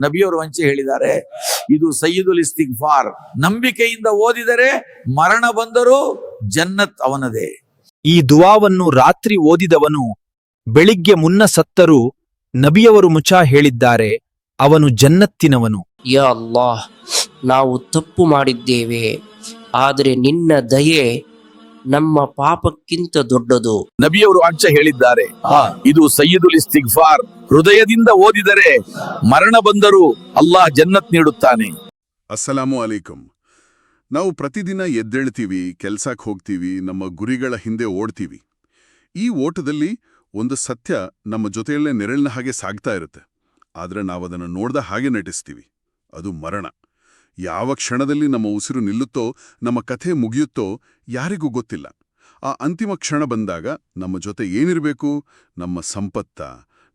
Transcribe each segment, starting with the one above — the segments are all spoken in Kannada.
ನಬಿಯವರು ವಂಚೆ ಹೇಳಿದ್ದಾರೆ ಇದು ಸಯ್ಯದುಲ್ ಇಸ್ತಿಗ್ಫಾರ್. ನಂಬಿಕೆಯಿಂದ ಓದಿದರೆ ಮರಣ ಬಂದರೂ ಜನ್ನತ್ ಅವನದೇ. ಈ ದುವಾವನ್ನು ರಾತ್ರಿ ಓದಿದವನು ಬೆಳಿಗ್ಗೆ ಮುನ್ನ ಸತ್ತರೂ ನಬಿಯವರು ಮುಚಾ ಹೇಳಿದ್ದಾರೆ ಅವನು ಜನ್ನತ್ತಿನವನು. ಯಾ ಅಲ್ಲಾಹ್ ನಾವು ತಪ್ಪು ಮಾಡಿದ್ದೇವೆ ಆದರೆ ನಿನ್ನ ದಯೆ ನಮ್ಮ ಪಾಪಕ್ಕಿಂತ ದೊಡ್ಡದು. ನಬಿಯವರು ಅಂಚ ಹೇಳಿದ್ದಾರೆ ಇದು ಸಯ್ಯದುಲ್ ಇಸ್ತಿಗ್ಫಾರ್. ಹೃದಯದಿಂದ ಓದಿದರೆ ಮರಣ ಬಂದರೂ ಅಲ್ಲಾಹ್ ಜನ್ನತ್ ನೀಡುತ್ತಾನೆ. ಅಸ್ಸಲಾಮು ಅಲೈಕುಂ. ನಾವು ಪ್ರತಿದಿನ ಎದ್ದೇಳ್ತೀವಿ ಕೆಲ್ಸಕ್ಕೆ ಹೋಗ್ತೀವಿ ನಮ್ಮ ಗುರಿಗಳ ಹಿಂದೆ ಓಡ್ತೀವಿ. ಈ ಓಟದಲ್ಲಿ ಒಂದು ಸತ್ಯ ನಮ್ಮ ಜೊತೆಯಲ್ಲೇ ನೆರಳಿನ ಹಾಗೆ ಸಾಗ್ತಾ ಇರುತ್ತೆ. ಆದರೆ ನಾವದನ್ನು ನೋಡ್ದ ಹಾಗೆ ನಟಿಸ್ತೀವಿ. ಅದು ಮರಣ. ಯಾವ ಕ್ಷಣದಲ್ಲಿ ನಮ್ಮ ಉಸಿರು ನಿಲ್ಲುತ್ತೋ, ನಮ್ಮ ಕಥೆ ಮುಗಿಯುತ್ತೋ ಯಾರಿಗೂ ಗೊತ್ತಿಲ್ಲ. ಆ ಅಂತಿಮ ಕ್ಷಣ ಬಂದಾಗ ನಮ್ಮ ಜೊತೆ ಏನಿರಬೇಕು? ನಮ್ಮ ಸಂಪತ್ತ,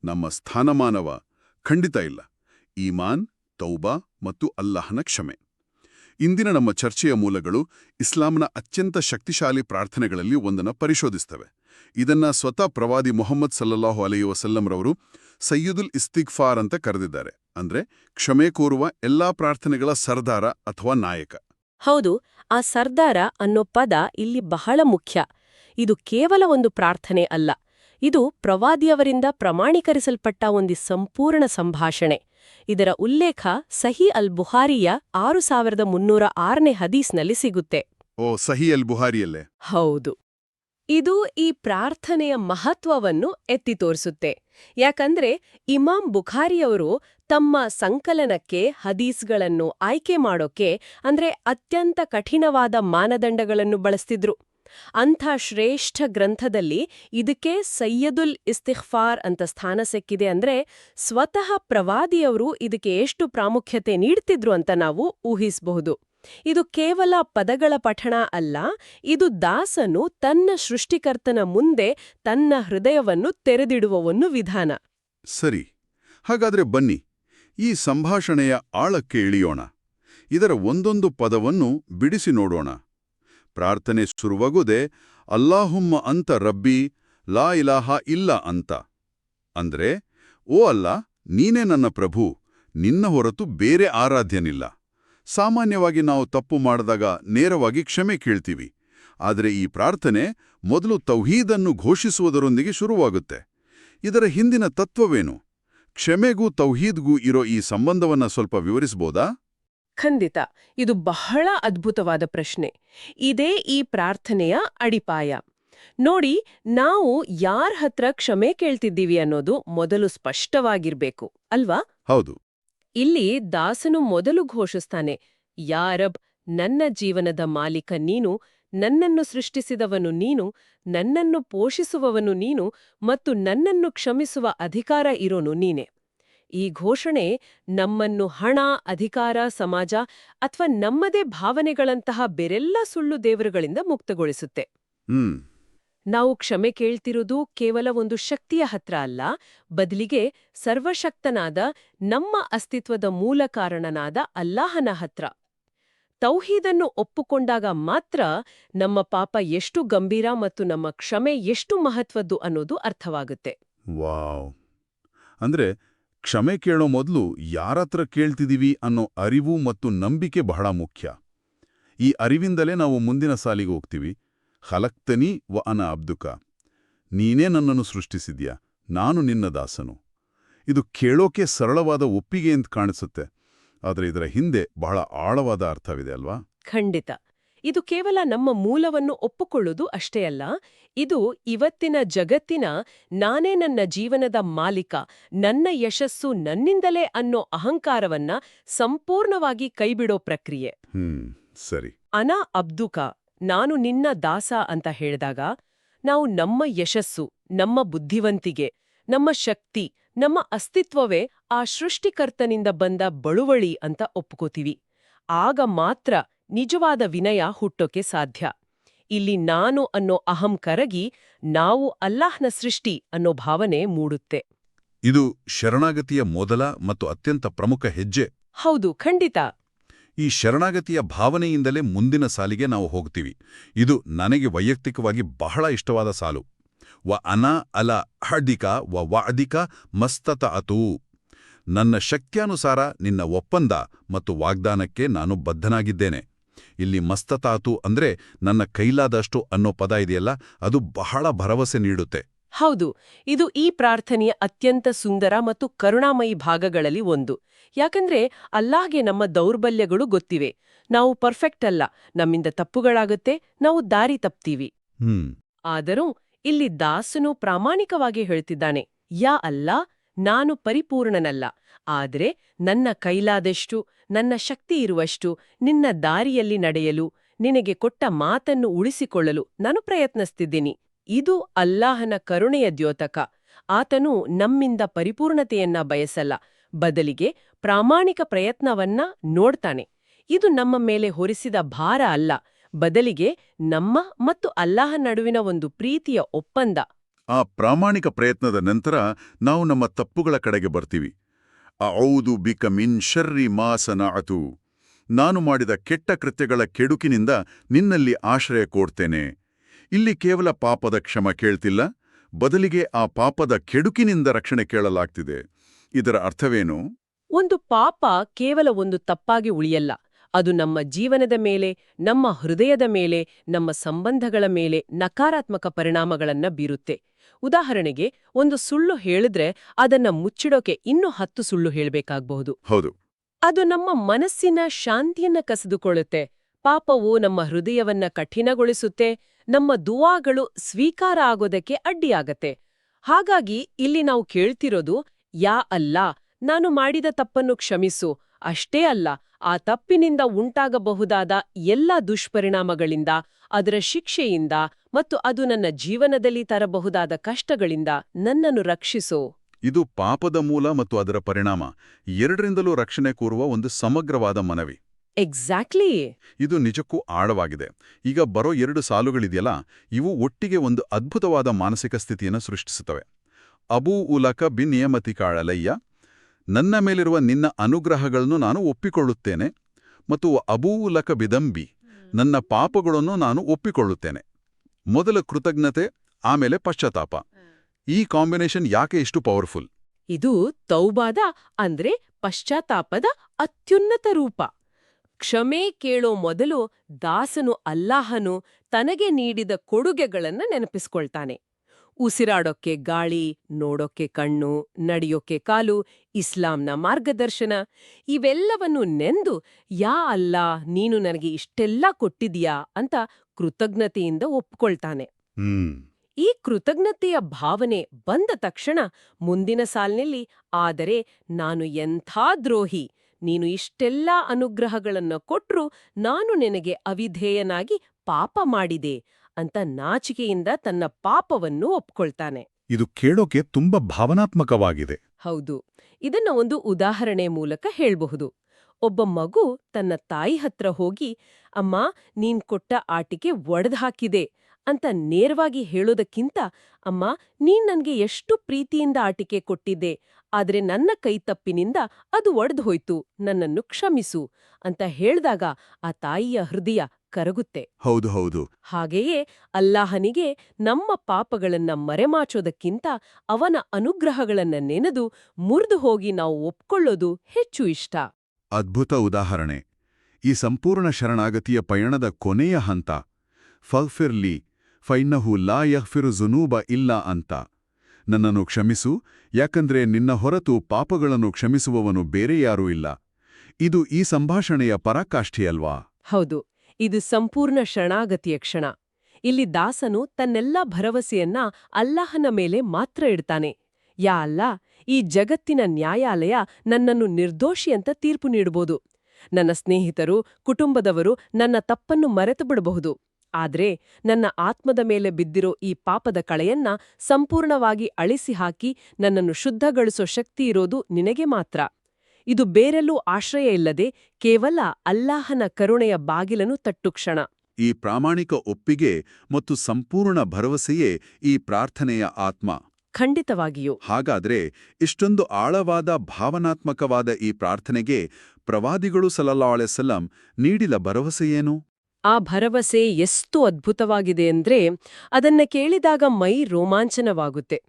ನಮ್ಮ ಸ್ಥಾನಮಾನವ ಖಂಡಿತ ಇಲ್ಲ. ಈಮಾನ್, ತೌಬಾ ಮತ್ತು ಅಲ್ಲಾಹನ ಕ್ಷಮೆ. ಇಂದಿನ ನಮ್ಮ ಚರ್ಚೆಯ ಮೂಲಗಳು ಇಸ್ಲಾಂನ ಅತ್ಯಂತ ಶಕ್ತಿಶಾಲಿ ಪ್ರಾರ್ಥನೆಗಳಲ್ಲಿ ಒಂದನ್ನು ಪರಿಶೋಧಿಸ್ತವೆ. ಇದನ್ನ ಸ್ವತಃ ಪ್ರವಾದಿ ಮೊಹಮ್ಮದ್ ಸಲ್ಲಲ್ಲಾಹು ಅಲೈಹಿ ವಸಲ್ಲಂರವರು ಸಯ್ಯದುಲ್ ಇಸ್ತಿಗ್ಫಾರ್ ಅಂತ ಕರೆದಿದ್ದಾರೆ. ಅಂದ್ರೆ ಕ್ಷಮೆ ಕೋರುವ ಎಲ್ಲಾ ಪ್ರಾರ್ಥನೆಗಳ ಸರ್ದಾರ ಅಥವಾ ನಾಯಕ. ಹೌದು ಆ ಸರ್ದಾರ ಅನ್ನೋ ಪದ ಇಲ್ಲಿ ಬಹಳ ಮುಖ್ಯ. ಇದು ಕೇವಲ ಒಂದು ಪ್ರಾರ್ಥನೆ ಅಲ್ಲ ಇದು ಪ್ರವಾದಿಯವರಿಂದ ಪ್ರಮಾಣೀಕರಿಸಲ್ಪಟ್ಟ ಒಂದು ಸಂಪೂರ್ಣ ಸಂಭಾಷಣೆ. ಇದರ ಉಲ್ಲೇಖ ಸಹಿ ಅಲ್ ಬುಹಾರಿಯ ಆರು ಸಾವಿರದ ಮುನ್ನೂರ ಆರನೇ ಹದೀಸ್ನಲ್ಲಿ ಸಿಗುತ್ತೆ. ಓ ಸಹಿ ಅಲ್ ಬುಹಾರಿಯಲ್ಲೇ? ಹೌದು. ಇದು ಈ ಪ್ರಾರ್ಥನೆಯ ಮಹತ್ವವನ್ನು ಎತ್ತಿ ತೋರಿಸುತ್ತೆ. ಯಾಕಂದ್ರೆ ಇಮಾಂ ಬುಖಾರಿಯವರು ತಮ್ಮ ಸಂಕಲನಕ್ಕೆ, ಹದೀಸ್ಗಳನ್ನು ಆಯ್ಕೆ ಮಾಡೋಕೆ ಅಂದ್ರೆ ಅತ್ಯಂತ ಕಠಿಣವಾದ ಮಾನದಂಡಗಳನ್ನು ಬಳಸ್ತಿದ್ರು. ಅಂಥ ಶ್ರೇಷ್ಠ ಗ್ರಂಥದಲ್ಲಿ ಇದಕ್ಕೆ ಸಯ್ಯದುಲ್ ಇಸ್ತಿಹ್ಫಾರ್ ಅಂತ ಸ್ಥಾನ ಸಿಕ್ಕಿದೆ ಅಂದ್ರೆ ಸ್ವತಃ ಪ್ರವಾದಿಯವರು ಇದಕ್ಕೆ ಎಷ್ಟು ಪ್ರಾಮುಖ್ಯತೆ ನೀಡ್ತಿದ್ರು ಅಂತ ನಾವು ಊಹಿಸಬಹುದು. ಇದು ಕೇವಲ ಪದಗಳ ಪಠಣ ಅಲ್ಲ, ಇದು ದಾಸನು ತನ್ನ ಸೃಷ್ಟಿಕರ್ತನ ಮುಂದೆ ತನ್ನ ಹೃದಯವನ್ನು ತೆರೆದಿಡುವ ಒಂದು ವಿಧಾನ. ಸರಿ, ಹಾಗಾದ್ರೆ ಬನ್ನಿ, ಈ ಸಂಭಾಷಣೆಯ ಆಳಕ್ಕೆ ಇಳಿಯೋಣ. ಇದರ ಒಂದೊಂದು ಪದವನ್ನು ಬಿಡಿಸಿ ನೋಡೋಣ. ಪ್ರಾರ್ಥನೆ ಶುರುವಾಗುವುದೇ ಅಲ್ಲಾಹುಮ್ಮ ಅಂತ ರಬ್ಬಿ, ಲಾ ಇಲಾಹ ಇಲ್ಲ ಅಂತ. ಅಂದ್ರೆ, ಓ ಅಲ್ಲ, ನೀನೇ ನನ್ನ ಪ್ರಭು, ನಿನ್ನ ಹೊರತು ಬೇರೆ ಆರಾಧ್ಯನಿಲ್ಲ. ಸಾಮಾನ್ಯವಾಗಿ ನಾವು ತಪ್ಪು ಮಾಡಿದಾಗ ನೇರವಾಗಿ ಕ್ಷಮೆ ಕೇಳ್ತೀವಿ. ಆದರೆ ಈ ಪ್ರಾರ್ಥನೆ ಮೊದಲು ತೌಹೀದನ್ನು ಘೋಷಿಸುವುದರೊಂದಿಗೆ ಶುರುವಾಗುತ್ತೆ. ಇದರ ಹಿಂದಿನ ತತ್ವವೇನು? ಕ್ಷಮೆಗೂ ತೌಹೀದ್ಗೂ ಇರೋ ಈ ಸಂಬಂಧವನ್ನ ಸ್ವಲ್ಪ ವಿವರಿಸಬಹುದಾ ಖಂಡಿತ. ಇದು ಬಹಳ ಅದ್ಭುತವಾದ ಪ್ರಶ್ನೆ. ಇದೇ ಈ ಪ್ರಾರ್ಥನೆಯ ಅಡಿಪಾಯ. ನೋಡಿ ನಾವು ಯಾರ ಹತ್ರ ಕ್ಷಮೆ ಕೇಳ್ತಿದ್ದೀವಿ ಅನ್ನೋದು ಮೊದಲು ಸ್ಪಷ್ಟವಾಗಿರ್ಬೇಕು ಅಲ್ವಾ? ಹೌದು. ಇಲ್ಲಿ ದಾಸನು ಮೊದಲು ಘೋಷಿಸ್ತಾನೆ ಯಾರಬ್ ನನ್ನ ಜೀವನದ ಮಾಲೀಕ ನೀನು, ನನ್ನನ್ನು ಸೃಷ್ಟಿಸಿದವನು ನೀನು, ನನ್ನನ್ನು ಪೋಷಿಸುವವನು ನೀನು ಮತ್ತು ನನ್ನನ್ನು ಕ್ಷಮಿಸುವ ಅಧಿಕಾರ ಇರೋನು ನೀನೆ. ಈ ಘೋಷಣೆ ನಮ್ಮನ್ನು ಹಣ, ಅಧಿಕಾರ, ಸಮಾಜ ಅಥವಾ ನಮ್ಮದೇ ಭಾವನೆಗಳಂತಹ ಬೇರೆಲ್ಲ ಸುಳ್ಳು ದೇವರುಗಳಿಂದ ಮುಕ್ತಗೊಳಿಸುತ್ತೆ. ನಾವು ಕ್ಷಮೆ ಕೇಳ್ತಿರೋದು ಕೇವಲ ಒಂದು ಶಕ್ತಿಯ ಹತ್ರ ಅಲ್ಲ, ಬದಲಿಗೆ ಸರ್ವಶಕ್ತನಾದ ನಮ್ಮ ಅಸ್ತಿತ್ವದ ಮೂಲ ಕಾರಣನಾದ ಅಲ್ಲಾಹನ ಹತ್ರ. ತೌಹೀದನ್ನು ಒಪ್ಪುಕೊಂಡಾಗ ಮಾತ್ರ ನಮ್ಮ ಪಾಪ ಎಷ್ಟು ಗಂಭೀರ ಮತ್ತು ನಮ್ಮ ಕ್ಷಮೆ ಎಷ್ಟು ಮಹತ್ವದ್ದು ಅನ್ನೋದು ಅರ್ಥವಾಗುತ್ತೆ. ವಾವ್. ಅಂದ್ರೆ ಕ್ಷಮೆ ಕೇಳೋ ಮೊದಲು ಯಾರತ್ರ ಕೇಳ್ತಿದೀವಿ ಅನ್ನೋ ಅರಿವು ಮತ್ತು ನಂಬಿಕೆ ಬಹಳ ಮುಖ್ಯ. ಈ ಅರಿವಿಂದಲೇ ನಾವು ಮುಂದಿನ ಸಾಲಿಗೆ ಹೋಗ್ತೀವಿ. ಹಲಕ್ತನಿ ವ ಅನ ಅಬ್ದುಕ. ನೀನೇ ನನ್ನನ್ನು ಸೃಷ್ಟಿಸಿದ್ಯಾ? ನಾನು ನಿನ್ನ ದಾಸನು. ಇದು ಕೇಳೋಕೆ ಸರಳವಾದ ಒಪ್ಪಿಗೆ ಅಂತ ಕಾಣಿಸುತ್ತೆ. ಆದರೆ ಇದರ ಹಿಂದೆ ಬಹಳ ಆಳವಾದ ಅರ್ಥವಿದೆ ಅಲ್ವಾ? ಖಂಡಿತ. ಇದು ಕೇವಲ ನಮ್ಮ ಮೂಲವನ್ನು ಒಪ್ಪುಕೊಳ್ಳುವುದು ಅಷ್ಟೇ ಅಲ್ಲ ಇದು ಇವತ್ತಿನ ಜಗತ್ತಿನ ನಾನೇ ನನ್ನ ಜೀವನದ ಮಾಲೀಕ ನನ್ನ ಯಶಸ್ಸು ನನ್ನಿಂದಲೇ ಅನ್ನೋ ಅಹಂಕಾರವನ್ನ ಸಂಪೂರ್ಣವಾಗಿ ಕೈಬಿಡೋ ಪ್ರಕ್ರಿಯೆ. ಹ್ಮ್ ಸರಿ. ಅನಾ ಅಬ್ದುಕ. ನಾನು ನಿನ್ನ ದಾಸ ಅಂತ ಹೇಳಿದಾಗ ನಾವು ನಮ್ಮ ಯಶಸ್ಸು ನಮ್ಮ ಬುದ್ಧಿವಂತಿಗೆ ನಮ್ಮ ಶಕ್ತಿ ನಮ್ಮ ಅಸ್ತಿತ್ವವೇ ಆ ಸೃಷ್ಟಿಕರ್ತನಿಂದ ಬಂದ ಬಳುವಳಿ ಅಂತ ಒಪ್ಕೋತೀವಿ. ಆಗ ಮಾತ್ರ ನಿಜವಾದ ವಿನಯ ಹುಟ್ಟೋಕೆ ಸಾಧ್ಯ. ಇಲ್ಲಿ ನಾನು ಅನ್ನೋ ಅಹಂ ಕರಗಿ ನಾವು ಅಲ್ಲಾಹ್ನ ಸೃಷ್ಟಿ ಅನ್ನೋ ಭಾವನೆ ಮೂಡುತ್ತೆ. ಇದು ಶರಣಾಗತಿಯ ಮೊದಲ ಮತ್ತು ಅತ್ಯಂತ ಪ್ರಮುಖ ಹೆಜ್ಜೆ. ಹೌದು ಖಂಡಿತ. ಈ ಶರಣಾಗತಿಯ ಭಾವನೆಯಿಂದಲೇ ಮುಂದಿನ ಸಾಲಿಗೆ ನಾವು ಹೋಗ್ತೀವಿ. ಇದು ನನಗೆ ವೈಯಕ್ತಿಕವಾಗಿ ಬಹಳ ಇಷ್ಟವಾದ ಸಾಲು. ವ ಅನಾ ಅಲ ಹರ್ದಿಕ, ವ ವಾದಿಕ ಮಸ್ತತ ಅತು. ನನ್ನ ಶಕ್ತ್ಯಾನುಸಾರ ನಿನ್ನ ಒಪ್ಪಂದ ಮತ್ತು ವಾಗ್ದಾನಕ್ಕೆ ನಾನು ಬದ್ಧನಾಗಿದ್ದೇನೆ. ಇಲ್ಲಿ ಮಸ್ತತಾತು ಅಂದ್ರೆ ನನ್ನ ಕೈಲಾದಷ್ಟು ಅನ್ನೋ ಪದ ಇದೆಯಲ್ಲ, ಅದು ಬಹಳ ಭರವಸೆ ನೀಡುತ್ತೆ. ಹೌದು ಇದು ಈ ಪ್ರಾರ್ಥನೆಯ ಅತ್ಯಂತ ಸುಂದರ ಮತ್ತು ಕರುಣಾಮಯಿ ಭಾಗಗಳಲ್ಲಿ ಒಂದು. ಯಾಕಂದ್ರೆ ಅಲ್ಲಾಗೆ ನಮ್ಮ ದೌರ್ಬಲ್ಯಗಳು ಗೊತ್ತಿವೆ. ನಾವು ಪರ್ಫೆಕ್ಟ್ ಅಲ್ಲ ನಮ್ಮಿಂದ ತಪ್ಪುಗಳಾಗುತ್ತೆ ನಾವು ದಾರಿ ತಪ್ತೀವಿ. ಆದರೂ ಇಲ್ಲಿ ದಾಸನು ಪ್ರಾಮಾಣಿಕವಾಗಿ ಹೇಳ್ತಿದ್ದಾನೆ ಯಾ ಅಲ್ಲ ನಾನು ಪರಿಪೂರ್ಣನಲ್ಲ ಆದ್ರೆ ನನ್ನ ಕೈಲಾದಷ್ಟು ನನ್ನ ಶಕ್ತಿ ಇರುವಷ್ಟು ನಿನ್ನ ದಾರಿಯಲ್ಲಿ ನಡೆಯಲು ನಿನಗೆ ಕೊಟ್ಟ ಮಾತನ್ನು ಉಳಿಸಿಕೊಳ್ಳಲು ನಾನು ಪ್ರಯತ್ನಿಸ್ತಿದ್ದೀನಿ. ಇದು ಅಲ್ಲಾಹನ ಕರುಣೆಯ ದ್ಯೋತಕ. ಆತನು ನಮ್ಮಿಂದ ಪರಿಪೂರ್ಣತೆಯನ್ನ ಬಯಸಲ್ಲ. ಬದಲಿಗೆ ಪ್ರಾಮಾಣಿಕ ಪ್ರಯತ್ನವನ್ನ ನೋಡ್ತಾನೆ. ಇದು ನಮ್ಮ ಮೇಲೆ ಹೊರಿಸಿದ ಭಾರ ಅಲ್ಲ. ಬದಲಿಗೆ ನಮ್ಮ ಮತ್ತು ಅಲ್ಲಾಹ ನಡುವಿನ ಒಂದು ಪ್ರೀತಿಯ ಒಪ್ಪಂದ. ಆ ಪ್ರಾಮಾಣಿಕ ಪ್ರಯತ್ನದ ನಂತರ ನಾವು ನಮ್ಮ ತಪ್ಪುಗಳ ಕಡೆಗೆ ಬರ್ತೀವಿ. ಔದು ಬಿಕ ಮಿನ್ ಶರ್ರಿ ಮಾಸನಾಅತು ನಾನು ಮಾಡಿದ ಕೆಟ್ಟ ಕೃತ್ಯಗಳ ಕೆಡುಕಿನಿಂದ ನಿನ್ನಲ್ಲಿ ಆಶ್ರಯ ಕೋಡ್ತೇನೆ. ಇಲ್ಲಿ ಕೇವಲ ಪಾಪದ ಕ್ಷಮ ಕೇಳ್ತಿಲ್ಲ ಬದಲಿಗೆ ಆ ಪಾಪದ ಕೆಡುಕಿನಿಂದ ರಕ್ಷಣೆ ಕೇಳಲಾಗ್ತಿದೆ. ಇದರ ಅರ್ಥವೇನು? ಒಂದು ಪಾಪ ಕೇವಲ ಒಂದು ತಪ್ಪಾಗಿ ಉಳಿಯಲ್ಲ. ಅದು ನಮ್ಮ ಜೀವನದ ಮೇಲೆ ನಮ್ಮ ಹೃದಯದ ಮೇಲೆ ನಮ್ಮ ಸಂಬಂಧಗಳ ಮೇಲೆ ನಕಾರಾತ್ಮಕ ಪರಿಣಾಮಗಳನ್ನ ಬೀರುತ್ತೆ. ಉದಾಹರಣೆಗೆ ಒಂದು ಸುಳ್ಳು ಹೇಳಿದ್ರೆ ಅದನ್ನ ಮುಚ್ಚಿಡೋಕೆ ಇನ್ನೂ ಹತ್ತು ಸುಳ್ಳು ಹೇಳಬೇಕಾಗಬಹುದು. ಹೌದು. ಅದು ನಮ್ಮ ಮನಸ್ಸಿನ ಶಾಂತಿಯನ್ನ ಕಸಿದುಕೊಳ್ಳುತ್ತೆ. ಪಾಪವು ನಮ್ಮ ಹೃದಯವನ್ನ ಕಠಿಣಗೊಳಿಸುತ್ತೆ, ನಮ್ಮ ದುವಾಗಳು ಸ್ವೀಕಾರ ಆಗೋದಕ್ಕೆ ಅಡ್ಡಿಯಾಗತ್ತೆ. ಹಾಗಾಗಿ ಇಲ್ಲಿ ನಾವು ಕೇಳ್ತಿರೋದು, ಯಾ ಅಲ್ಲ, ನಾನು ಮಾಡಿದ ತಪ್ಪನ್ನು ಕ್ಷಮಿಸು, ಅಷ್ಟೇ ಅಲ್ಲ, ಆ ತಪ್ಪಿನಿಂದ ಉಂಟಾಗಬಹುದಾದ ಎಲ್ಲ ದುಷ್ಪರಿಣಾಮಗಳಿಂದ, ಅದರ ಶಿಕ್ಷೆಯಿಂದ ಮತ್ತು ಅದು ನನ್ನ ಜೀವನದಲ್ಲಿ ತರಬಹುದಾದ ಕಷ್ಟಗಳಿಂದ ನನ್ನನ್ನು ರಕ್ಷಿಸೋ. ಇದು ಪಾಪದ ಮೂಲ ಮತ್ತು ಅದರ ಪರಿಣಾಮ, ಎರಡರಿಂದಲೂ ರಕ್ಷಣೆ ಕೋರುವ ಒಂದು ಸಮಗ್ರವಾದ ಮನವಿ. ಎಕ್ಸಾಕ್ಟ್ಲಿ ಇದು ನಿಜಕ್ಕೂ ಆಳವಾಗಿದೆ. ಈಗ ಬರೋ ಎರಡು ಸಾಲುಗಳಿದೆಯಲ್ಲ ಇವು ಒಟ್ಟಿಗೆ ಒಂದು ಅದ್ಭುತವಾದ ಮಾನಸಿಕ ಸ್ಥಿತಿಯನ್ನು ಸೃಷ್ಟಿಸುತ್ತವೆ. ಅಬೂ ಉಲಕ ಬಿನಿಯಮತಿ ಕಾಳಲಯ್ಯ ನನ್ನ ಮೇಲಿರುವ ನಿನ್ನ ಅನುಗ್ರಹಗಳನ್ನು ನಾನು ಒಪ್ಪಿಕೊಳ್ಳುತ್ತೇನೆ ಮತ್ತು ಅಬೂ ಉಲಕ ಬಿದಂಬಿ ನನ್ನ ಪಾಪಗಳನ್ನು ನಾನು ಒಪ್ಪಿಕೊಳ್ಳುತ್ತೇನೆ. ಮೊದಲ ಕೃತಜ್ಞತೆ ಆಮೇಲೆ ಪಶ್ಚಾತ್ತಾಪ. ಈ ಕಾಂಬಿನೇಷನ್ ಯಾಕೆ ಇಷ್ಟು ಪವರ್ಫುಲ್? ಇದು ತೌಬಾದ ಅಂದ್ರೆ ಪಶ್ಚಾತ್ತಾಪದ ಅತ್ಯುನ್ನತ ರೂಪ. ಕ್ಷಮೆ ಕೇಳೋ ಮೊದಲು ದಾಸನು ಅಲ್ಲಾಹನು ತನಗೆ ನೀಡಿದ ಕೊಡುಗೆಗಳನ್ನ ನೆನಪಿಸ್ಕೊಳ್ತಾನೆ. ಉಸಿರಾಡೋಕ್ಕೆ ಗಾಳಿ ನೋಡೋಕ್ಕೆ ಕಣ್ಣು ನಡೆಯೋಕ್ಕೆ ಕಾಲು ಇಸ್ಲಾಂನ ಮಾರ್ಗದರ್ಶನ ಇವೆಲ್ಲವನ್ನು ನೆಂದು ಯಾ ಅಲ್ಲಾ ನೀನು ನನಗೆ ಇಷ್ಟೆಲ್ಲ ಕೊಟ್ಟಿದ್ಯಾ ಅಂತ ಕೃತಜ್ಞತೆಯಿಂದ ಒಪ್ಕೊಳ್ತಾನೆ. ಈ ಕೃತಜ್ಞತೆಯ ಭಾವನೆ ಬಂದ ತಕ್ಷಣ ಮುಂದಿನ ಸಾಲಿನಲ್ಲಿ ಆದರೆ ನಾನು ಎಂಥ ದ್ರೋಹಿ ನೀನು ಇಷ್ಟೆಲ್ಲ ಅನುಗ್ರಹಗಳನ್ನು ಕೊಟ್ರೂ ನಾನು ನಿನಗೆ ಅವಿಧೇಯನಾಗಿ ಪಾಪ ಮಾಡಿದೆ ಅಂತ ನಾಚಿಕೆಯಿಂದ ತನ್ನ ಪಾಪವನ್ನು ಒಪ್ಕೊಳ್ತಾನೆ. ಇದು ಕೇಳೋಕೆ ತುಂಬಾ ಭಾವನಾತ್ಮಕವಾಗಿದೆ. ಹೌದು. ಇದನ್ನ ಒಂದು ಉದಾಹರಣೆ ಮೂಲಕ ಹೇಳ್ಬಹುದು. ಒಬ್ಬ ಮಗು ತನ್ನ ತಾಯಿ ಹತ್ರ ಹೋಗಿ ಅಮ್ಮ ನೀನ್ ಕೊಟ್ಟ ಆಟಿಕೆ ಒಡೆದ್ಹಾಕಿದೆ ಅಂತ ನೇರವಾಗಿ ಹೇಳೋದಕ್ಕಿಂತ ಅಮ್ಮ ನೀನ್ ನನ್ಗೆ ಎಷ್ಟು ಪ್ರೀತಿಯಿಂದ ಆಟಿಕೆ ಕೊಟ್ಟಿದ್ದೆ ಆದ್ರೆ ನನ್ನ ಕೈತಪ್ಪಿನಿಂದ ಅದು ಒಡೆದು ಹೋಯ್ತು ನನ್ನನ್ನು ಕ್ಷಮಿಸು ಅಂತ ಹೇಳ್ದಾಗ ಆ ತಾಯಿಯ ಹೃದಯ ಕರಗುತ್ತೆ. ಹೌದು ಹೌದು. ಹಾಗೆಯೇ ಅಲ್ಲಾಹನಿಗೆ ನಮ್ಮ ಪಾಪಗಳನ್ನ ಮರೆಮಾಚೋದಕ್ಕಿಂತ ಅವನ ಅನುಗ್ರಹಗಳನ್ನ ನೆನೆದು ಮುರಿದು ಹೋಗಿ ನಾವು ಒಪ್ಕೊಳ್ಳೋದು ಹೆಚ್ಚು ಇಷ್ಟ. ಅದ್ಭುತ ಉದಾಹರಣೆ. ಈ ಸಂಪೂರ್ಣ ಶರಣಾಗತಿಯ ಪಯಣದ ಕೊನೆಯ ಹಂತ ಫಲ್ಫಿರ್ಲಿ ಫೈನ್ನಹು ಲಾ ಯಹ್ಫಿರು ಜುನೂಬ ಇಲ್ಲ ಅಂತ. ನನ್ನನ್ನು ಕ್ಷಮಿಸು, ಯಾಕಂದ್ರೆ ನಿನ್ನ ಹೊರತು ಪಾಪಗಳನ್ನು ಕ್ಷಮಿಸುವವನು ಬೇರೆ ಯಾರೂ ಇಲ್ಲ. ಇದು ಈ ಸಂಭಾಷಣೆಯ ಪರಾಕಾಷ್ಠೆಯಲ್ವಾ? ಹೌದು, ಇದು ಸಂಪೂರ್ಣ ಶರಣಾಗತಿಯ ಕ್ಷಣ. ಇಲ್ಲಿ ದಾಸನು ತನ್ನೆಲ್ಲ ಭರವಸೆಯನ್ನ ಅಲ್ಲಾಹನ ಮೇಲೆ ಮಾತ್ರ ಇಡ್ತಾನೆ. ಯಾ ಅಲ್ಲ, ಈ ಜಗತ್ತಿನ ನ್ಯಾಯಾಲಯ ನನ್ನನ್ನು ನಿರ್ದೋಷಿ ಅಂತ ತೀರ್ಪು ನೀಡಬಹುದು ನನ್ನ ಸ್ನೇಹಿತರು, ಕುಟುಂಬದವರು ನನ್ನ ತಪ್ಪನ್ನು ಮರೆತು ಬಿಡಬಹುದು ಆದ್ರೆ ನನ್ನ ಆತ್ಮದ ಮೇಲೆ ಬಿದ್ದಿರೋ ಈ ಪಾಪದ ಕಳೆಯನ್ನ ಸಂಪೂರ್ಣವಾಗಿ ಅಳಿಸಿ ಹಾಕಿ ನನ್ನನ್ನು ಶುದ್ಧಗೊಳಿಸೋ ಶಕ್ತಿ ಇರೋದು ನಿನಗೆ ಮಾತ್ರ. ಇದು ಬೇರೆಲ್ಲೂ ಆಶ್ರಯ ಇಲ್ಲದೆ ಕೇವಲ ಅಲ್ಲಾಹನ ಕರುಣೆಯ ಬಾಗಿಲನ್ನು ತಟ್ಟು ಕ್ಷಣ. ಈ ಪ್ರಾಮಾಣಿಕ ಒಪ್ಪಿಗೆ ಮತ್ತು ಸಂಪೂರ್ಣ ಭರವಸೆಯೇ ಈ ಪ್ರಾರ್ಥನೆಯ ಆತ್ಮ. ಖಂಡಿತವಾಗಿಯೂ. ಹಾಗಾದ್ರೆ ಇಷ್ಟೊಂದು ಆಳವಾದ ಭಾವನಾತ್ಮಕವಾದ ಈ ಪ್ರಾರ್ಥನೆಗೆ ಪ್ರವಾದಿಗಳು ಸಲ್ಲಾ ಸಲಂ ನೀಡಿದ ಭರವಸೆಯೇನು? ಆ ಭರವಸೆ ಎಷ್ಟು ಅದ್ಭುತವಾಗಿದೆ ಅಂದ್ರೆ ಅದನ್ನ ಕೇಳಿದಾಗ ಮೈ ರೋಮಾಂಚನವಾಗುತ್ತೆ.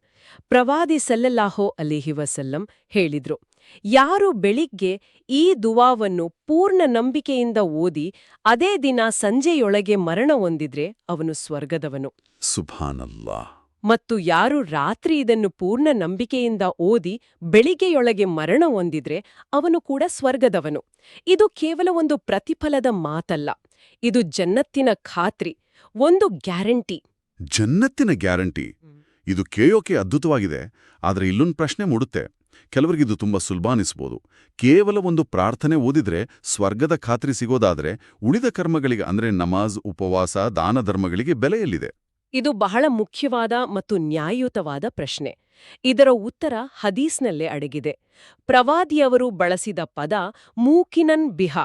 ಪ್ರವಾದಿ ಸಲ್ಲಲ್ಲಾಹೋ ಅಲಿಹಿ ವಸಲ್ಲಂ ಹೇಳಿದ್ರು, ಯಾರು ಬೆಳಿಗ್ಗೆ ಈ ದುವಾವನ್ನು ಪೂರ್ಣ ನಂಬಿಕೆಯಿಂದ ಓದಿ ಅದೇ ದಿನ ಸಂಜೆಯೊಳಗೆ ಮರಣ ಹೊಂದಿದ್ರೆ ಅವನು ಸ್ವರ್ಗದವನು. ಸುಭಾನಲ್ಲಾ. ಮತ್ತು ಯಾರು ರಾತ್ರಿ ಇದನ್ನು ಪೂರ್ಣ ನಂಬಿಕೆಯಿಂದ ಓದಿ ಬೆಳಿಗ್ಗೆಯೊಳಗೆ ಮರಣ ಹೊಂದಿದ್ರೆ ಅವನು ಕೂಡ ಸ್ವರ್ಗದವನು. ಇದು ಕೇವಲ ಒಂದು ಪ್ರತಿಫಲದ ಮಾತಲ್ಲ. ಇದು ಜನ್ನತ್ತಿನ ಖಾತ್ರಿ ಒಂದು ಗ್ಯಾರಂಟಿ. ಜನ್ನತ್ತಿನ ಗ್ಯಾರಂಟಿ? ಇದು ಕೇಯೋಕೆ ಅದ್ಭುತವಾಗಿದೆ ಆದರೆ ಇಲ್ಲೊಂದು ಪ್ರಶ್ನೆ ಮೂಡುತ್ತೆ. ಕೆಲವರಿಗಿದು ತುಂಬಾ ಸುಲಭ ಅನಿಸ್ಬೋದು. ಕೇವಲ ಒಂದು ಪ್ರಾರ್ಥನೆ ಓದಿದ್ರೆ ಸ್ವರ್ಗದ ಖಾತ್ರಿ ಸಿಗೋದಾದ್ರೆ ಉಳಿದ ಕರ್ಮಗಳಿಗೆ ಅಂದ್ರೆ ನಮಾಜ್ ಉಪವಾಸ ದಾನ ಧರ್ಮಗಳಿಗೆ ಬೆಲೆ ಎಲ್ಲಿದೆ ಇದು ಬಹಳ ಮುಖ್ಯವಾದ ಮತ್ತು ನ್ಯಾಯಯುತವಾದ ಪ್ರಶ್ನೆ. ಇದರ ಉತ್ತರ ಹದೀಸ್ನಲ್ಲೇ ಅಡಗಿದೆ. ಪ್ರವಾದಿಯವರು ಬಳಸಿದ ಪದ ಮೂಕಿನನ್ ಬಿಹ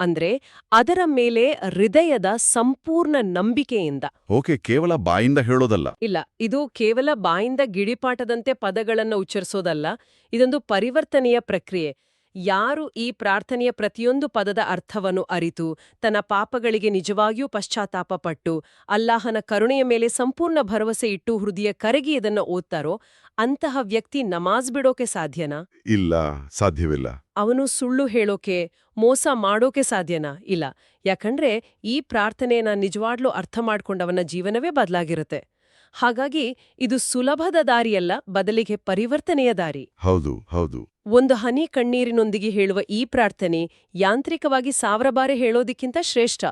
ಅಂದ್ರೆ ಅದರ ಮೇಲೆ ಹೃದಯದ ಸಂಪೂರ್ಣ ನಂಬಿಕೆಯಿಂದ. ಓಕೆ ಕೇವಲ ಬಾಯಿಂದ ಹೇಳೋದಲ್ಲ? ಇಲ್ಲ ಇದು ಕೇವಲ ಬಾಯಿಂದ ಗಿಡಿಪಾಠದಂತೆ ಪದಗಳನ್ನು ಉಚ್ಚರಿಸೋದಲ್ಲ ಇದೊಂದು ಪರಿವರ್ತನೆಯ ಪ್ರಕ್ರಿಯೆ. ಯಾರು ಈ ಪ್ರಾರ್ಥನೆಯ ಪ್ರತಿಯೊಂದು ಪದದ ಅರ್ಥವನ್ನು ಅರಿತು ತನ್ನ ಪಾಪಗಳಿಗೆ ನಿಜವಾಗಿಯೂ ಪಶ್ಚಾತ್ತಾಪ ಪಟ್ಟು ಅಲ್ಲಾಹನ ಕರುಣೆಯ ಮೇಲೆ ಸಂಪೂರ್ಣ ಭರವಸೆ ಇಟ್ಟು ಹೃದಯ ಕರಗಿ ಇದನ್ನು ಓದ್ತಾರೋ ಅಂತಹ ವ್ಯಕ್ತಿ ನಮಾಜ್ ಬಿಡೋಕೆ ಸಾಧ್ಯನಾ? ಇಲ್ಲ ಸಾಧ್ಯವಿಲ್ಲ. ಅವನು ಸುಳ್ಳು ಹೇಳೋಕೆ ಮೋಸ ಮಾಡೋಕೆ ಸಾಧ್ಯನಾ? ಇಲ್ಲ. ಯಾಕಂದ್ರೆ ಈ ಪ್ರಾರ್ಥನೆಯನ್ನ ನಿಜವಾಗ್ಲೂ ಅರ್ಥ ಮಾಡ್ಕೊಂಡವನ ಜೀವನವೇ ಬದಲಾಗಿರುತ್ತೆ. ಹಾಗಾಗಿ ಇದು ಸುಲಭದ ದಾರಿಯಲ್ಲ ಬದಲಿಗೆ ಪರಿವರ್ತನೆಯ ದಾರಿ. ಹೌದು ಹೌದು. ಒಂದು ಹನಿ ಕಣ್ಣೀರಿನೊಂದಿಗೆ ಹೇಳುವ ಈ ಪ್ರಾರ್ಥನೆ ಯಾಂತ್ರಿಕವಾಗಿ ಸಾವಿರ ಬಾರಿ ಹೇಳೋದಿಕ್ಕಿಂತ ಶ್ರೇಷ್ಠ.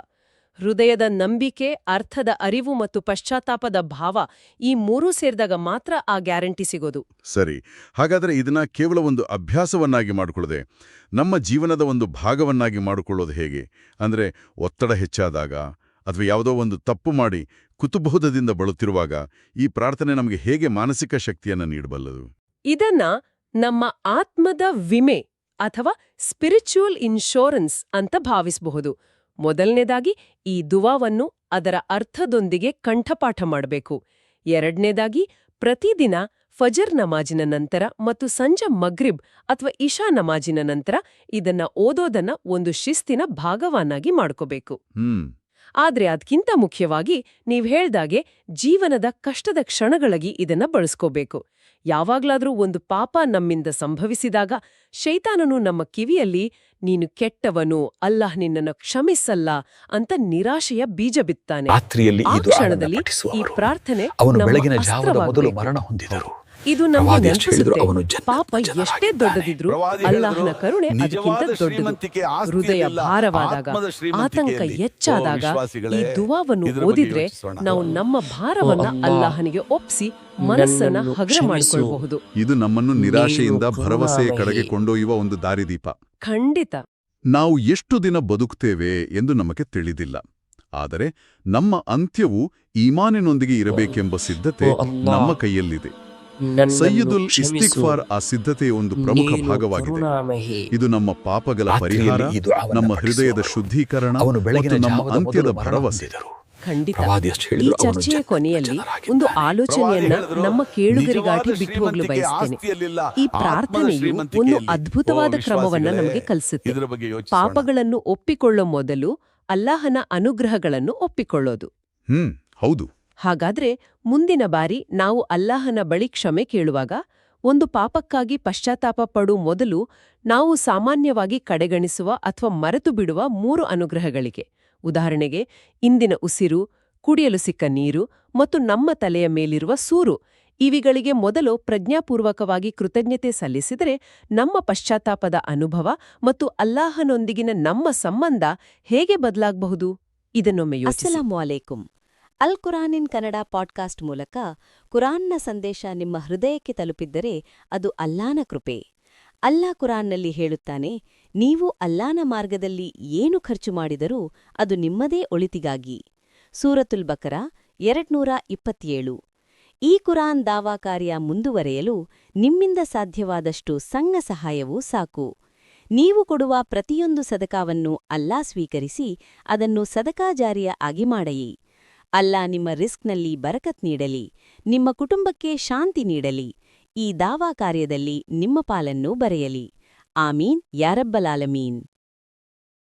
ಹೃದಯದ ನಂಬಿಕೆ ಅರ್ಥದ ಅರಿವು ಮತ್ತು ಪಶ್ಚಾತ್ತಾಪದ ಭಾವ ಈ ಮೂರೂ ಸೇರಿದಾಗ ಮಾತ್ರ ಆ ಗ್ಯಾರಂಟಿ ಸಿಗೋದು. ಸರಿ ಹಾಗಾದ್ರೆ ಇದನ್ನ ಕೇವಲ ಒಂದು ಅಭ್ಯಾಸವನ್ನಾಗಿ ಮಾಡಿಕೊಳ್ಳದೆ ನಮ್ಮ ಜೀವನದ ಒಂದು ಭಾಗವನ್ನಾಗಿ ಮಾಡಿಕೊಳ್ಳೋದು ಹೇಗೆ? ಅಂದ್ರೆ ಒತ್ತಡ ಹೆಚ್ಚಾದಾಗ ಅಥವಾ ಯಾವುದೋ ಒಂದು ತಪ್ಪು ಮಾಡಿ ಕುತುಬಹುದದಿಂದ ಬಳುತ್ತಿರುವಾಗ ಈ ಪ್ರಾರ್ಥನೆ ನಮಗೆ ಹೇಗೆ ಮಾನಸಿಕ ಶಕ್ತಿಯನ್ನು ನೀಡಬಲ್ಲದು? ಇದನ್ನ ನಮ್ಮ ಆತ್ಮದ ವಿಮೆ ಅಥವಾ ಸ್ಪಿರಿಚುವಲ್ ಇನ್ಶೂರೆನ್ಸ್ ಅಂತ ಭಾವಿಸಬಹುದು. ಮೊದಲನೇದಾಗಿ ಈ ದುವಾವನ್ನು ಅದರ ಅರ್ಥದೊಂದಿಗೆ ಕಂಠಪಾಠ ಮಾಡಬೇಕು. ಎರಡನೇದಾಗಿ ಪ್ರತಿದಿನ ಫಜರ್ ನಮಾಜಿನ ನಂತರ ಮತ್ತು ಸಂಜೆ ಮಗ್ರಿಬ್ ಅಥವಾ ಇಶಾ ನಮಾಜಿನ ನಂತರ ಇದನ್ನ ಓದೋದನ್ನ ಒಂದು ಶಿಸ್ತಿನ ಭಾಗವನ್ನಾಗಿ ಮಾಡ್ಕೋಬೇಕು. ಆದ್ರೆ ಅದ್ಕಿಂತ ಮುಖ್ಯವಾಗಿ ನೀವ್ ಹೇಳ್ದಾಗೆ ಜೀವನದ ಕಷ್ಟದ ಕ್ಷಣಗಳಿಗೆ ಇದನ್ನ ಬಳಸ್ಕೋಬೇಕು. ಯಾವಾಗ್ಲಾದ್ರೂ ಒಂದು ಪಾಪ ನಮ್ಮಿಂದ ಸಂಭವಿಸಿದಾಗ ಶೈತಾನನು ನಮ್ಮ ಕಿವಿಯಲ್ಲಿ ನೀನು ಕೆಟ್ಟವನು ಅಲ್ಲಾಹ್ ನಿನ್ನನ್ನು ಕ್ಷಮಿಸಲ್ಲ ಅಂತ ನಿರಾಶೆಯ ಬೀಜ ಬಿತ್ತಾನೆ. ಈ ಕ್ಷಣದಲ್ಲಿ ಈ ಪ್ರಾರ್ಥನೆ ಅವನು ಬೆಳಗಿನ ಜಾವದ ಮೊದಲು ಮರಣ ಹೊಂದಿದರು. ಇದು ನಮ್ಮ ಪ್ರವಾದಿ ಎಷ್ಟು ಹೇಳಿದ್ರು ನೆನಪಿಸುತ್ತೆ ಅವನು ಜನ್ನತ್ನ ಪಾಪ. ಎಷ್ಟೇ ದೊಡ್ಡದಿದ್ರು ಪ್ರವಾದಿ ಅಲ್ಲಾಹನ ಹೇಳಿದ್ರು, ಕರುಣೆ ಅದಕ್ಕಿಂತ ದೊಡ್ಡದು ಆಸ್ತಿಯಲ್ಲಿಲ್ಲ, ಹೃದಯ ಭಾರವಾದಾಗ ಆತ್ಮದ ಆತಂಕ ಹೆಚ್ಚಾದಾಗ ಓ ವಿಶ್ವಾಸಿಗಳೇ, ಈ ದುವಾವನ್ನು ಇದ್ರ ಬಗ್ಗೆ ಓದಿದ್ರೆ ಯೋಚಿಸೋಣ. ನಾವು ನಮ್ಮ ಭಾರವನ್ನ ಅಲ್ಲಾಹನಿಗೆ ಒಪ್ಪಿಸಿ ಮನಸ್ಸನ್ನ ನನ್ನನ್ನು ಹಗರ ಕ್ಷಮಿಸು. ಮಾಡಿಕೊಳ್ಳಬಹುದು ಇದು ನಮ್ಮನ್ನು ನಿರಾಶೆಯಿಂದ ಭರವಸೆ ಭರವಸೆಯ ಕರುಣಾಮಯಿ. ಕಡೆಗೆ ಕೊಂಡೊಯ್ಯುವ ಒಂದು ದಾರಿದೀಪ ಖಂಡಿತ ನಾವು ಎಷ್ಟು ದಿನ ಬದುಕ್ತೇವೆ ಎಂದು ನಮಗೆ ತಿಳಿದಿಲ್ಲ ಆದರೆ ನಮ್ಮ ಅಂತ್ಯವು ಈಮಾನಿನೊಂದಿಗೆ ಇರಬೇಕೆಂಬ ಸಿದ್ಧತೆ ಓ ಅಲ್ಲಾ, ನಮ್ಮ ಕೈಯಲ್ಲಿದೆ ಕ್ಷಮಿಸು. ಇಸ್ತಿಗ್ಫಾರ್ ಆ ಸಿದ್ಧತೆಯ ಒಂದು ಪ್ರಮುಖ ಭಾಗವಾಗಿದೆ. ಇದು ನಮ್ಮ ಪಾಪಗಳ ಪರಿಹಾರ ನಮ್ಮ ಹೃದಯದ ಶುದ್ಧೀಕರಣ ಬೆಳಗಿನ ಮತ್ತು ನಮ್ಮ ಅಂತ್ಯದ ಭರವಸೆ. ಈ ಚರ್ಚೆಯ ಕೊನೆಯಲ್ಲಿ ಒಂದು ಆಲೋಚನೆಯನ್ನ ನಮ್ಮ ಕೇಳುಗರಿಗಾಗಿ ನಿಜವಾದ ಬಿಟ್ಟು ಹೋಗಲು ಬಯಸ್ತೇನೆ. ಈ ಪ್ರಾರ್ಥನೆಯು ಒಂದು ಅದ್ಭುತವಾದ ಕ್ರಮವನ್ನ ನಮಗೆ ಕಲಿಸುತ್ತೆ. ಪಾಪಗಳನ್ನು ಒಪ್ಪಿಕೊಳ್ಳೋ ಮೊದಲು ಅಲ್ಲಾಹನ ಅನುಗ್ರಹಗಳನ್ನು ಒಪ್ಪಿಕೊಳ್ಳೋದು. ಹ್ಮ್ ಹೌದು. ಹಾಗಾದ್ರೆ ಮುಂದಿನ ಬಾರಿ ನಾವು ಅಲ್ಲಾಹನ ಬಳಿ ಕ್ಷಮೆ ಕೇಳುವಾಗ ಒಂದು ಪಾಪಕ್ಕಾಗಿ ಪಶ್ಚಾತ್ತಾಪ ಪಡು ಮೊದಲು ನಾವು ಸಾಮಾನ್ಯವಾಗಿ ಕಡೆಗಣಿಸುವ ಅಥವಾ ಮರೆತು ಬಿಡುವ ಮೂರು ಅನುಗ್ರಹಗಳಿಗೆ. ಉದಾಹರಣೆಗೆ, ಇಂದಿನ ಉಸಿರು, ಕುಡಿಯಲು ಸಿಕ್ಕ ನೀರು ಮತ್ತು ನಮ್ಮ ತಲೆಯ ಮೇಲಿರುವ ಸೂರು ಇವಿಗಳಿಗೆ ಮೊದಲು ಪ್ರಜ್ಞಾಪೂರ್ವಕವಾಗಿ ಕೃತಜ್ಞತೆ ಸಲ್ಲಿಸಿದರೆ ನಮ್ಮ ಪಶ್ಚಾತ್ತಾಪದ ಅನುಭವ ಮತ್ತು ಅಲ್ಲಾಹನೊಂದಿಗಿನ ನಮ್ಮ ಸಂಬಂಧ ಹೇಗೆ ಬದಲಾಗಬಹುದು? ಇದನ್ನೊಮ್ಮೆ ಅಸ್ಸಲಾಮು ಅಲೈಕುಂ ಅಲ್ ಕುರಾನಿನ್ ಕನ್ನಡ ಪಾಡ್ಕಾಸ್ಟ್ ಮೂಲಕ ಕುರಾನ್ನ ಸಂದೇಶ ನಿಮ್ಮ ಹೃದಯಕ್ಕೆ ತಲುಪಿದ್ದರೆ ಅದು ಅಲ್ಲಾನ ಕೃಪೆ. ಅಲ್ಲಾ ಕುರಾನ್ನಲ್ಲಿ ಹೇಳುತ್ತಾನೆ, ನೀವು ಅಲ್ಲಾನ ಮಾರ್ಗದಲ್ಲಿ ಏನು ಖರ್ಚು ಮಾಡಿದರೂ ಅದು ನಿಮ್ಮದೇ ಒಳಿತಿಗಾಗಿ. ಸೂರತುಲ್ ಬಕರ ಎರಡ್ನೂರ ಇಪ್ಪತ್ತೇಳು ಈ ಕುರಾನ್ ದಾವಾ ಕಾರ್ಯ ಮುಂದುವರೆಯಲು ನಿಮ್ಮಿಂದ ಸಾಧ್ಯವಾದಷ್ಟು ಸಂಘ ಸಹಾಯವೂ ಸಾಕು. ನೀವು ಕೊಡುವ ಪ್ರತಿಯೊಂದು ಸದಕಾವನ್ನು ಅಲ್ಲಾ ಸ್ವೀಕರಿಸಿ, ಅದನ್ನು ಸದಕಾ ಜಾರಿಯ ಆಗಿ ಮಾಡಯಿ. ಅಲ್ಲಾ ನಿಮ್ಮ ರಿಸ್ಕ್ನಲ್ಲಿ ಬರಕತ್ ನೀಡಲಿ, ನಿಮ್ಮ ಕುಟುಂಬಕ್ಕೆ ಶಾಂತಿ ನೀಡಲಿ, ಈ ದಾವಾ ಕಾರ್ಯದಲ್ಲಿ ನಿಮ್ಮ ಪಾಲನ್ನು ಬರೆಯಲಿ. ಆಮೀನ್ ಯಾರಬ್ಬಲಾಲಮೀನ್